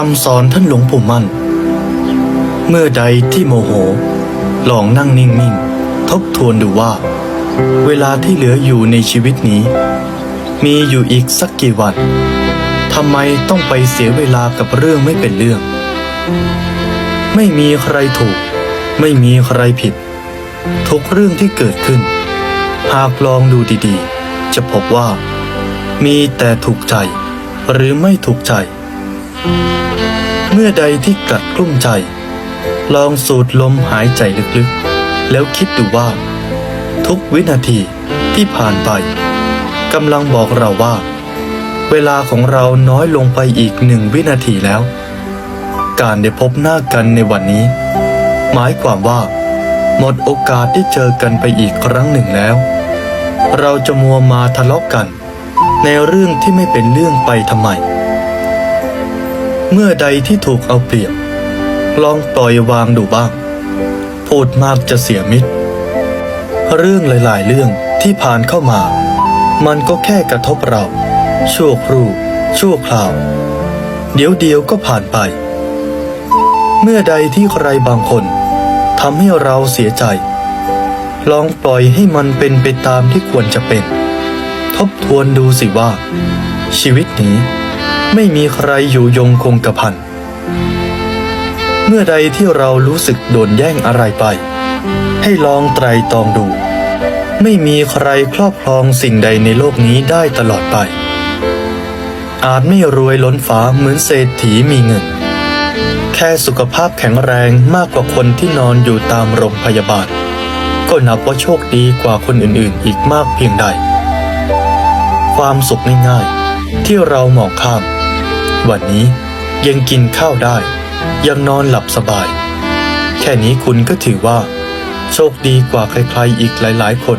คำสอนท่านหลวงปู่มั่น เมื่อใดที่โมโห ลองนั่งนิ่งๆ ทบทวนดูว่า เวลาที่เหลืออยู่ในชีวิตนี้ มีอยู่อีกสักกี่วันทำไมต้องไปเสียเวลากับเรื่องไม่เป็นเรื่อง ไม่มีใครถูก ไม่มีใครผิด ทุกเรื่องที่เกิดขึ้น หากลองดูดีๆ จะพบว่า มีแต่ถูกใจหรือไม่ถูกใจ เมื่อใดที่กลัดกลุ้มใจ ลองสูดลมหายใจลึกๆ แล้วคิดดูว่า ทุกวินาทีที่ผ่านไปกำลังบอกเราว่า เวลาของเราน้อยลงไปอีกหนึ่งวินาทีแล้ว การได้พบหน้ากันในวันนี้ หมายความว่า หมดโอกาสได้เจอกันไปอีกครั้งหนึ่งแล้ว เราจะมัวมาทะเลาะกัน ในเรื่องที่ไม่เป็นเรื่องไปทำไม เมื่อใดที่ถูกเอาเปรียบ ลองปล่อยวางดูบ้าง พูดมากจะเสียมิตร เรื่องหลาย ๆ เรื่องที่ผ่านเข้ามา มันก็แค่กระทบเรา ชั่วครู่ ชั่วคราว เดี๋ยวเดียวก็ผ่านไป เมื่อใดที่ใครบางคนทำให้เราเสียใจ ลองปล่อยให้มันเป็นไปตามที่ควรจะเป็น ทบทวนดูสิว่า ชีวิตนี้ ไม่มีใครอยู่ยงคงกระพัน เมื่อใดที่เรารู้สึกโดนแย่งอะไรไป ให้ลองไตรตรองดู ไม่มีใครครอบครองสิ่งใดในโลกนี้ได้ตลอดไป อาจไม่รวยล้นฟ้าเหมือนเศรษฐีมีเงิน แค่สุขภาพแข็งแรงมากกว่าคนที่นอนอยู่ตามโรงพยาบาล ก็นับว่าโชคดีกว่าคนอื่นๆ อีกมากเพียงใด ความสุขง่ายๆที่เรามองข้าม วันนี้ยังกินข้าวได้ ยังนอนหลับสบาย แค่นี้คุณก็ถือว่า โชคดีกว่าใครๆอีกหลายๆคน